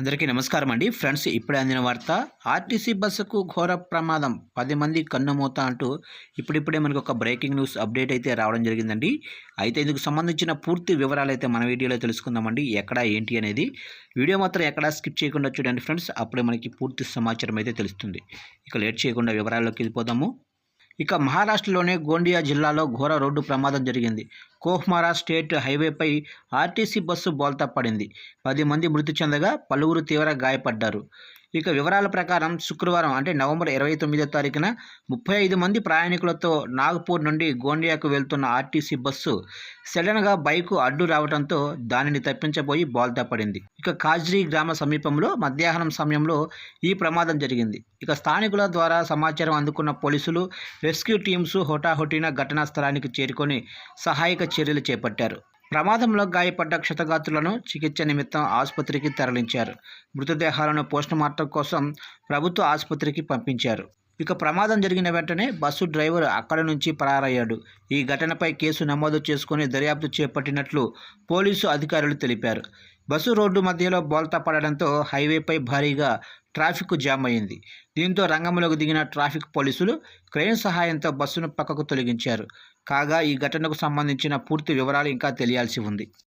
అందరికీ నమస్కారం అండి ఫ్రెండ్స్ ఇప్పుడే అందిన వార్త ఆర్టీసీ బస్సుకు ఘోర ప్రమాదం పది మంది కన్నుమూత అంటూ ఇప్పుడిప్పుడే మనకు ఒక బ్రేకింగ్ న్యూస్ అప్డేట్ అయితే రావడం జరిగిందండి. అయితే ఇందుకు సంబంధించిన పూర్తి వివరాలు అయితే మన వీడియోలో తెలుసుకుందామండి. ఎక్కడ ఏంటి అనేది వీడియో మాత్రం ఎక్కడ స్కిప్ చేయకుండా చూడండి ఫ్రెండ్స్. అప్పుడే మనకి పూర్తి సమాచారం అయితే తెలుస్తుంది. ఇక లేట్ చేయకుండా వివరాల్లోకి వెళ్ళిపోదాము. ఇక మహారాష్ట్రలోనే గోండియా జిల్లాలో ఘోర రోడ్డు ప్రమాదం జరిగింది. కోహ్మారా స్టేట్ హైవేపై ఆర్టీసీ బస్సు బోల్తా పడింది. పది మంది మృతి చెందగా పలువురు తీవ్ర గాయపడ్డారు. ఇక వివరాల ప్రకారం శుక్రవారం అంటే నవంబర్ ఇరవై తొమ్మిదో తారీఖున ముప్పై ఐదు మంది ప్రయాణికులతో నాగపూర్ నుండి గోండియాకు వెళ్తున్న ఆర్టీసీ బస్సు సడన్గా బైకు అడ్డు రావడంతో దానిని తప్పించబోయి బోల్తా పడింది. ఇక కాజ్రీ గ్రామ సమీపంలో మధ్యాహ్నం సమయంలో ఈ ప్రమాదం జరిగింది. ఇక స్థానికుల ద్వారా సమాచారం అందుకున్న పోలీసులు రెస్క్యూ టీమ్స్ హోటాహోటీన ఘటనా స్థలానికి చేరుకొని సహాయక చర్యలు చేపట్టారు. ప్రమాదంలో గాయపడ్డ క్షతగాత్రులను చికిత్స నిమిత్తం ఆసుపత్రికి తరలించారు. మృతదేహాలను పోస్టుమార్టం కోసం ప్రభుత్వ ఆసుపత్రికి పంపించారు. ఇక ప్రమాదం జరిగిన వెంటనే బస్సు డ్రైవర్ అక్కడి నుంచి పరారయ్యాడు. ఈ ఘటనపై కేసు నమోదు చేసుకుని దర్యాప్తు చేపట్టినట్లు పోలీసు అధికారులు తెలిపారు. బస్సు రోడ్డు మధ్యలో బోల్తా పడడంతో హైవేపై భారీగా ట్రాఫిక్ జామ్ అయింది దీంతో రంగంలోకి దిగిన ట్రాఫిక్ పోలీసులు క్రెయిన్ సహాయంతో బస్సును పక్కకు తొలగించారు. కాగా ఈ ఘటనకు సంబంధించిన పూర్తి వివరాలు ఇంకా తెలియాల్సి ఉంది.